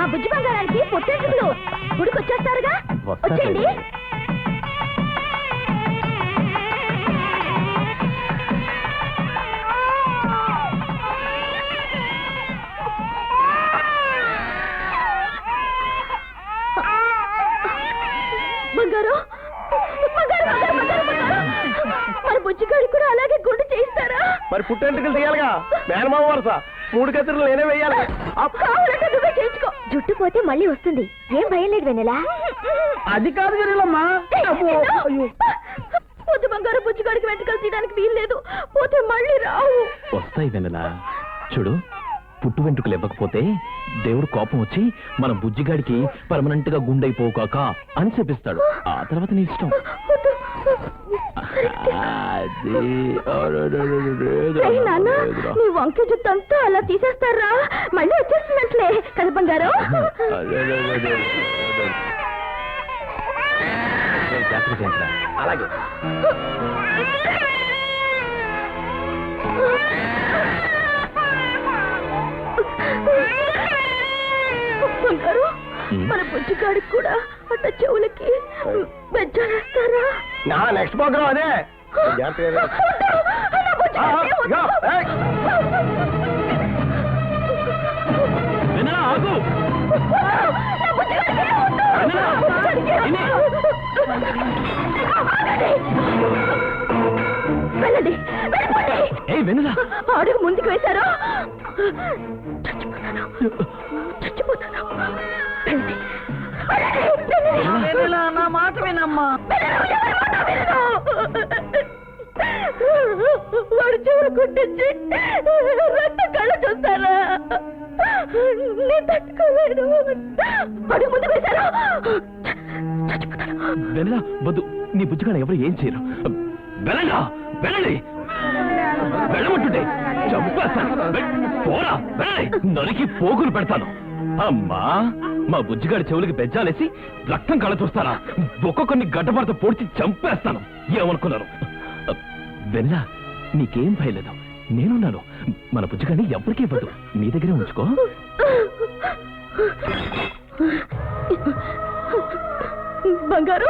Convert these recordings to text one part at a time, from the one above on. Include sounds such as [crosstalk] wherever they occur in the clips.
మా బుజ్జి బంగారానికి పొట్టేసుకులు. గుడికొచ్చేస్తారుగా? వచ్చేయండి. మరి బుజ్జిగాడు పుట్టెంటుకలు తీయాలిగా. మేనమావారు సార్ మూడు కత్తిరలు నేనే వెయ్యాలి జుట్టు పోతే మళ్ళీ వస్తుంది. ఏం భయం లేదు వెన్నెలా? అది కాదు పొద్దు బంగారు బుజ్జిగాడికి వెంటకలు తీయడానికి వీలు లేదు. పోతే మళ్ళీ రావు. వస్తాయి వెన్నెలా. చూడు పుట్టు వెంట్రుకలు ఇవ్వకపోతే దేవుడు కోపం వచ్చి మన బుజ్జిగాడికి పర్మనెంట్గా గుండైపోకాక అని చెప్పిస్తాడు. ఆ తర్వాత నీ ఇష్టం. నీ వంక జుట్టంతా అలా తీసేస్తారా? మళ్ళీ వచ్చేస్తున్నట్లే కదా బంగారం? బంగారు [laughs] మన బుజ్జిగాడికి కూడా అట్ట చెవులకి నా నెక్స్ట్ ప్రోగ్రామ్ అదే. అడుగు ముందుకు వేశారు నా మాట వినమ్మా. వాడు చెవులు కుట్టించి రక్త కళ్ళు చూస్తారా నేను తట్టుకోలేను అడుగు ముందు వేశారు చచ్చిపోతాను వద్దు. నీ బుజ్జిగాడు ఎవరు ఏం చేయరు. వెళ్ళండా వెళ్ళండి. వెళ్ళమంటుంటే చంపేస్తాను. పోరా వెళ్ళండి. నరికి పోగులు పెడతాను. అమ్మా. మా బుజ్జిగాడి చెవులకి బెజ్జాలేసి రక్తం కళ్ళ చూస్తారా ఒక్కొక్కరిని గడ్డపడత పొడిచి చంపేస్తాను. ఏమనుకున్నారు? వెన్నెలా నీకేం భయలేదు నేనున్నాను. మన బుజ్జిగాడిని ఎవరికీ ఇవ్వదు నీ దగ్గరే ఉంచుకో. బంగారు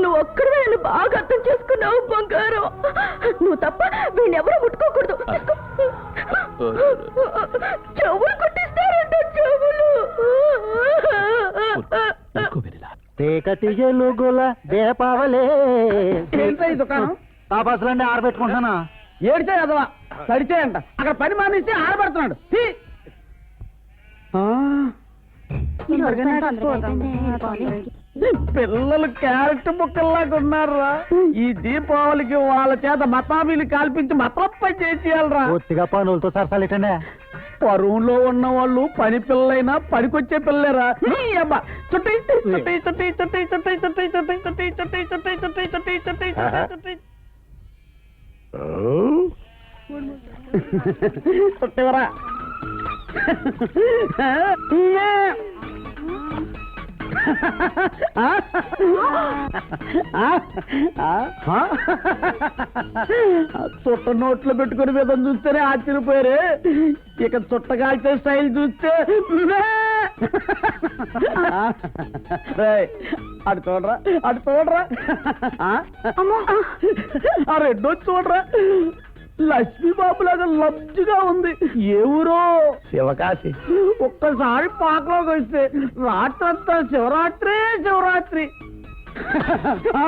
నువ్వు ఒక్కడివే నన్ను బాగా అర్థం చేసుకున్నావు బంగారు. నువ్వు తప్ప వీణెవరూ ముట్టుకోకూడదు. చెవులు కొట్టిస్తారంట చెవులు ఊరుకో వెన్నెలా చీకటి ఎలుగుల దీపావళే ఏంట్రా ఈ దుకాణం? బస్సులన్నీ ఆరబెట్టుకుంటున్నాను? ఏడిచే అదవా? సరిచేయంట అక్కడ పని మానేసి ఆడబడుతున్నాడు తీ. ఆ, పిల్లలు క్యారెట్ ముక్కల్లాగా ఉన్నారా ఈ దీపావళికి వాళ్ళ చేత మతాబీలు కాల్పించి మతలప్ప చేసేయాలరా పూర్తిగా పనులతో సరసాలేటండి పరువులో ఉన్న వాళ్ళు పని పిల్లలైనా పనికొచ్చే అబ్బ చుట్టి చుట్టి చుట్టి చుట్టి చుట్టి చుట్టి చుట్టి చుట్టి చుట్టి చుట్టి చుట్టి చుట్టి చుట్టి చుట్టి చుట్టి చుట్టివరా చుట్ట నోట్లో పెట్టుకుని విధం చూస్తేనే ఆశ్చర్యపోయారు. ఇక చుట్ట కాల్చే స్టైల్ చూస్తే అటు చూడరా అటు చూడరా? ఆ? రెండో చూడరా. లక్ష్మీ బాబు లాగా లబ్జుగా ఉంది. ఏ ఊరో? శివకాశి. ఒక్కసారి పాకలోకి వస్తే రాత్రంతా శివరాత్రి శివరాత్రి. ఆ?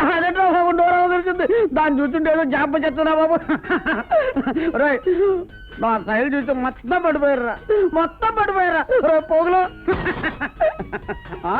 అదేంటో ఒక డోరా తెలిసింది దాన్ని చూస్తుంటే ఏదో జాప చెప్తున్నా బాబు. రే నా సైడ్ చూసి మొత్తం పడిపోయారా మొత్తం పడిపోయారా రే పోగులు. ఆ.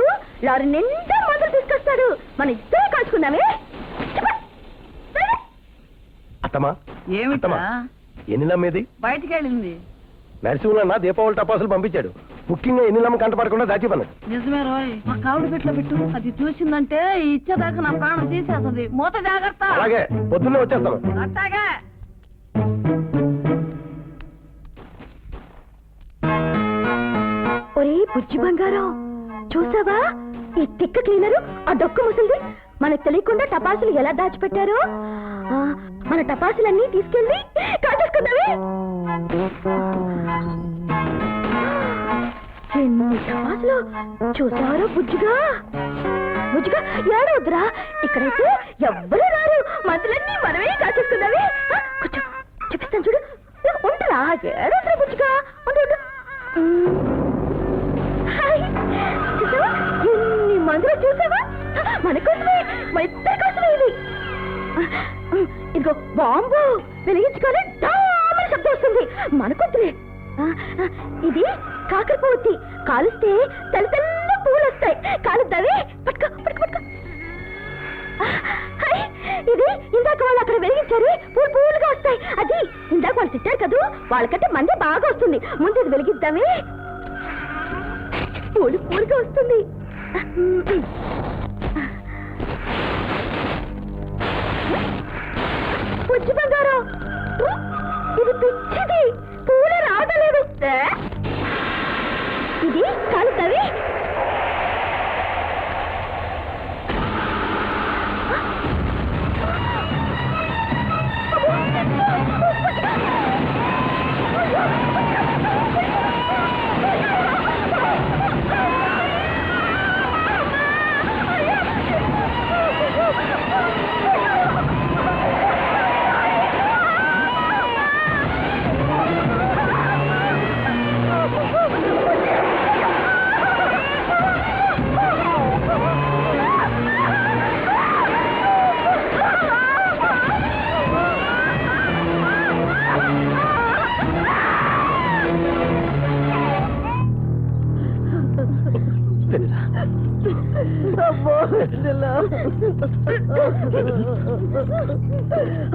లేడు లారీ నిండా మందులు తీసుకొస్తాడు. మన ఇద్దరే కాల్చుకుందామే. అత్తమా ఏమిటా అత్తమా ఎన్ని నమ్మేది? బయటికి వెళ్ళింది. నరసింహులన్న దీపావళి టపాసులు పంపించాడు. ముఖ్యంగా ఎన్ని నమ్మ కంట పడకుండా దాచిపన్నది నిజమే రోయ్ మా కావుడు పెట్లో పెట్టు. అది చూసిందంటే ఇచ్చేదాకా నా ప్రాణం తీసేస్తుంది. మూత జాగ్రత్త. అలాగే పొద్దున్నే వచ్చేస్తాను. అట్టాగే. ఒరే బుజ్జి బంగారం చూసావా? ఈ తిక్క క్లీనరు ఆ డొక్కు ముసలిది? మనకు తెలియకుండా టపాసులు ఎలా దాచిపెట్టారు? ఆ, మన టపాసులన్నీ తీసుకెళ్ళి కాజేసుకుందామే ఎన్ని టపాసులు? చూసారో బుజ్జిగా? బుజ్జిగా ఏడవద్దురా ఇక్కడైతే ఎవ్వరూ రారు. మందులన్నీ మనమే కాచేసుకుందామే. ఆ, కూర్చో. చూపిస్తాను చూడు. ఉంటరా ఏడవద్దురా బుజ్జిగా. ఉండు ఉండు. ఉమ్. హాయ్. ఎన్ని మందులు చూసావా? మన కోసమే మన ఇద్దరి కోసమే ఇది. ఇదిగో బాంబు వెలిగించుకొని డామని శబ్దం వస్తుంది. మన కొద్దులే ఇది కాకరపూర్తి కాలుస్తే తెల్ల తెల్ల పూలు వస్తాయి కాలుద్దావి పట్టుకో పట్టుకో పట్టుకో. హాయ్. ఇది ఇందాక వాళ్ళు అక్కడ వెలిగించారు. పూలు పూలుగా వస్తాయి. అది ఇందాక వాళ్ళు తిట్టారు కదూ? వాళ్ళకంటే మంది బాగా వస్తుంది. ముందు ఇది వెలిగిద్దామే. పూలు పూలుగా వస్తుంది. పుచ్చి బంగారం. ఇది పిచ్చిది. పూల రాగలేదు ఇది కాలుతావి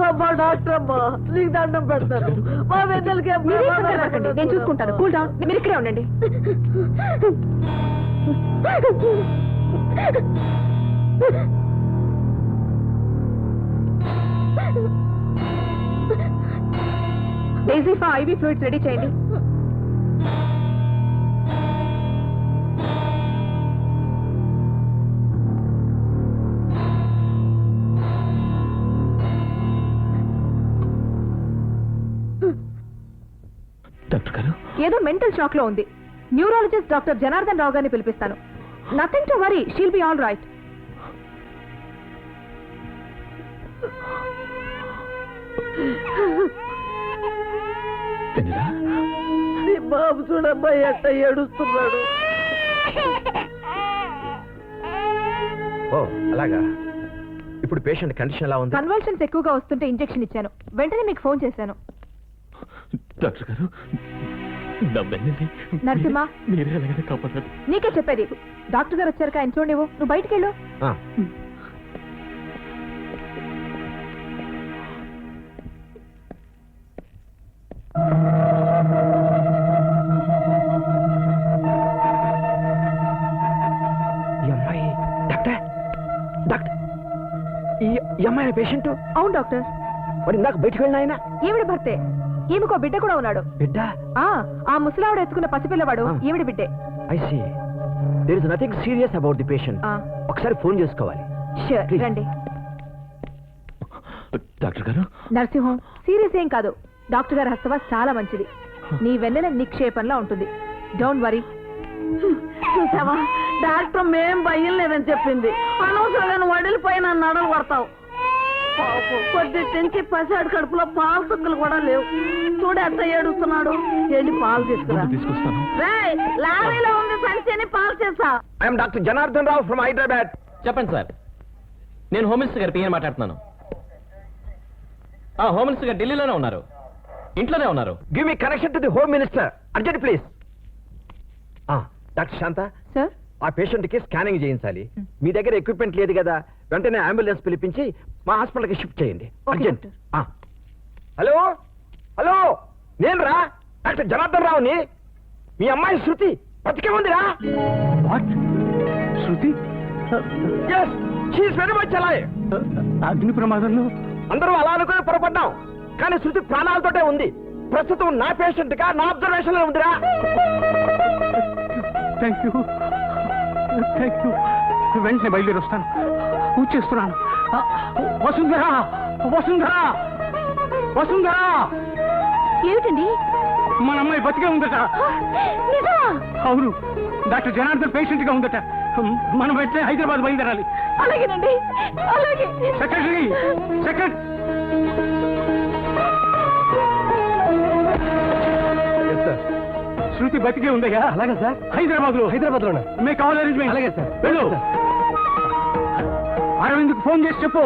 అమ్మా డాక్టర్ అమ్మా నీకు దండం పెడతాను. మా వెన్నెలకి నేను చూసుకుంటాను. Cool down. మీరు ఇక్కడే ఉండండి. డేజీఫా ఐవి ఫ్లూయిడ్స్ రెడీ చేయండి. డాక్టర్ గారు? ఏదో మెంటల్ షాక్లో ఉంది. న్యూరాలజిస్ట్ డాక్టర్ జనార్దన్ రావు గారిని పిలిపిస్తాను. Nothing to worry she'll be all right బాబు చూడమ్మా ఎట్ట ఏడుస్తున్నాడు. ఓ అలాగా. ఇప్పుడు పేషెంట్ కండిషన్ ఎలా ఉంది? కన్వల్షన్స్ ఎక్కువగా వస్తుంటే ఇంజెక్షన్ ఇచ్చాను. వెంటనే మీకు ఫోన్ చేశాను. డాక్టర్ గారు నా వెన్నెల్ని నరసింహ. మీరే ఎలాగైనా కాపాడాలి నీకే చెప్పేది. డాక్టర్ గారు వచ్చారు ఆయన చూడండి నువ్వు బయటికి వెళ్ళు. ఈ అమ్మాయి పేషెంట్? అవును డాక్టర్. మరి ఇందాక బయటికి వెళ్ళిన ఆయన? ఈవిడ భర్తే? ఈమెకో బిడ్డ కూడా ఉన్నాడు. బిడ్డ? ఆ ఆ ముసలావిడ ఎత్తుకున్న పసిపిల్లవాడు. ఈవిడ బిడ్డే. I see there is nothing serious about the patient ఆ. ఒకసారి ఫోన్ చేసుకోవాలి. రండి. డాక్టర్ గారు? నరసింహం సీరియస్ ఏం కాదు. డాక్టర్ గారి హస్తవా చాలా మంచిది. నీ వెన్నెల నిక్షేపంలా ఉంటుంది. డోంట్ వరీ చూసావా? డాక్టర్ మేం భయం లేదని చెప్పింది. అనవసరంగా నువ్వు వడిలిపోయి నన్ను నడలు కొడతావు. పొద్దుటి నుంచి పసివాడి కడుపులో పాలు సుక్కలు కూడా లేవు. చూడు ఎంత ఏడుస్తున్నాడు. వెళ్ళి పాలు తీసుకురా. ముందు తీసుకొస్తాను. రేయ్, లారీలో ఉంది సంచిని పాలు చేసా I'm doctor Janardhan Rao from Hyderabad చెప్పండి సార్. నేను హోమ్ మినిస్టర్ గారి పిఎన్ మాట్లాడుతున్నాను. ఆ, హోమ్ మినిస్టర్ గారు ఢిల్లీలోనే ఉన్నారు. ఇంట్లోనే ఉన్నారు. Give me connection to the home minister urgent please doctor Shanta sir? ఆ పేషెంట్కి స్కానింగ్ చేయించాలి. మీ దగ్గర ఎక్విప్మెంట్ లేదు కదా. వెంటనే అంబులెన్స్ పిలిపించి మా హాస్పిటల్కి షిఫ్ట్ చేయండి. అర్జెంట్. హలో? హలో? నేను రా. డాక్టర్ జనార్దన్ రావుని మీ అమ్మాయి శృతి బతికే ఉందిరా. వాట్ శృతి? అగ్ని ప్రమాదంలో? అందరూ అలా అనుకుని పొరపడ్డాం. కానీ శృతి ప్రాణాలతోటే ఉంది. ప్రస్తుతం నా పేషెంట్గా నా అబ్జర్వేషన్లో ఉందిరా. థ్యాంక్ యూ థ్యాంక్ యూ వెంటనే బయలుదేరి వస్తాను పూజ చేస్తున్నాను వసుంధర వసుంధర వసుంధర. ఏమిటండి? మన అమ్మాయి బతికే ఉందట. అవును. డాక్టర్ జనార్దన్ పేషెంట్గా ఉందట మనం వెంటనే హైదరాబాద్ బయలుదేరాలి. అలాగేనండి అలాగే. సెక్రటరీ సెక్రటరీ శృతి బతికే ఉందయ్యా. అలాగే సార్ హైదరాబాద్లో హైదరాబాద్లో మే. కావాలి అరేంజ్మెంట్ అలాగే సార్ వెళ్ళు అరవింద్కి ఫోన్ చేసి చెప్పు.